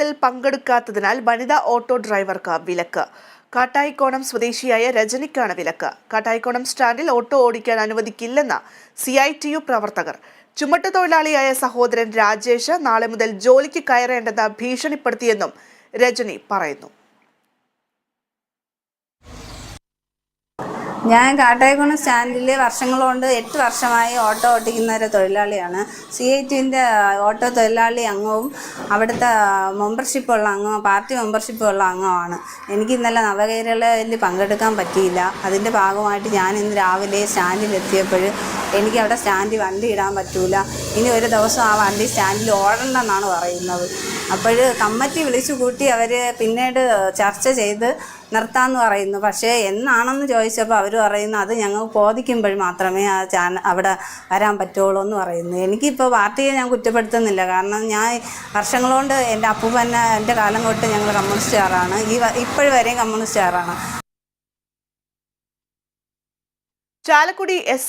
ബസ്സിൽ പങ്കെടുക്കാത്തതിനാൽ വനിതാ ഓട്ടോ ഡ്രൈവർക്ക് വിലക്ക്. കാട്ടായിക്കോണം സ്വദേശിയായ രജനിക്കാണ് വിലക്ക്. കാട്ടായിക്കോണം സ്റ്റാൻഡിൽ ഓട്ടോ ഓടിക്കാൻ അനുവദിക്കില്ലെന്ന് സി ഐ ടി യു പ്രവർത്തകർ. ചുമട്ടുതൊഴിലാളിയായ സഹോദരൻ രാജേഷ് നാളെ മുതൽ ജോലിക്ക് കയറേണ്ടെന്ന് ഭീഷണിപ്പെടുത്തിയെന്നും രജനി പറയുന്നു. ഞാൻ കാട്ടായിക്കുളം സ്റ്റാൻഡിൽ വർഷങ്ങൾ കൊണ്ട് എട്ട് വർഷമായി ഓട്ടോ ഓട്ടിക്കുന്ന ഒരു തൊഴിലാളിയാണ്. സി ഐ ടിന്റെ ഓട്ടോ തൊഴിലാളി അംഗവും അവിടുത്തെ മെമ്പർഷിപ്പ് ഉള്ള അംഗം പാർട്ടി മെമ്പർഷിപ്പ് ഉള്ള അംഗമാണ് എനിക്ക് ഇന്നലെ നവകേരളയിൽ പങ്കെടുക്കാൻ പറ്റിയില്ല. അതിന്റെ ഭാഗമായിട്ട് ഞാൻ ഇന്ന് രാവിലെ സ്റ്റാൻഡിൽ എത്തിയപ്പോൾ എനിക്ക് അവിടെ സ്റ്റാൻഡിൽ വണ്ടി ഇടാൻ പറ്റൂല. ഇനി ഒരു ദിവസം ആ വണ്ടി സ്റ്റാൻഡിൽ ഓടണ്ടെന്നാണ് പറയുന്നത്. അപ്പോൾ കമ്മറ്റി വിളിച്ചു കൂട്ടി അവർ പിന്നീട് ചർച്ച ചെയ്ത് നിർത്താമെന്ന് പറയുന്നു. പക്ഷേ എന്നാണെന്ന് ചോദിച്ചപ്പോൾ അവർ പറയുന്നു അത് ഞങ്ങൾ ബോധിക്കുമ്പോൾ മാത്രമേ ആ ചാന അവിടെ വരാൻ പറ്റുള്ളൂ എന്ന് പറയുന്നു. എനിക്കിപ്പോൾ പാർട്ടിയെ ഞാൻ കുറ്റപ്പെടുത്തുന്നില്ല. കാരണം ഞാൻ വർഷങ്ങളോണ്ട് എന്റെ അപ്പൂപ്പൻ എന്റെ കാലം തൊട്ട് ഞങ്ങൾ കമ്മ്യൂണിസ്റ്റുകാരാണ് ഈ ഇപ്പോഴും വരെയും കമ്മ്യൂണിസ്റ്റുകാരാണ് ചാലക്കുടി എസ്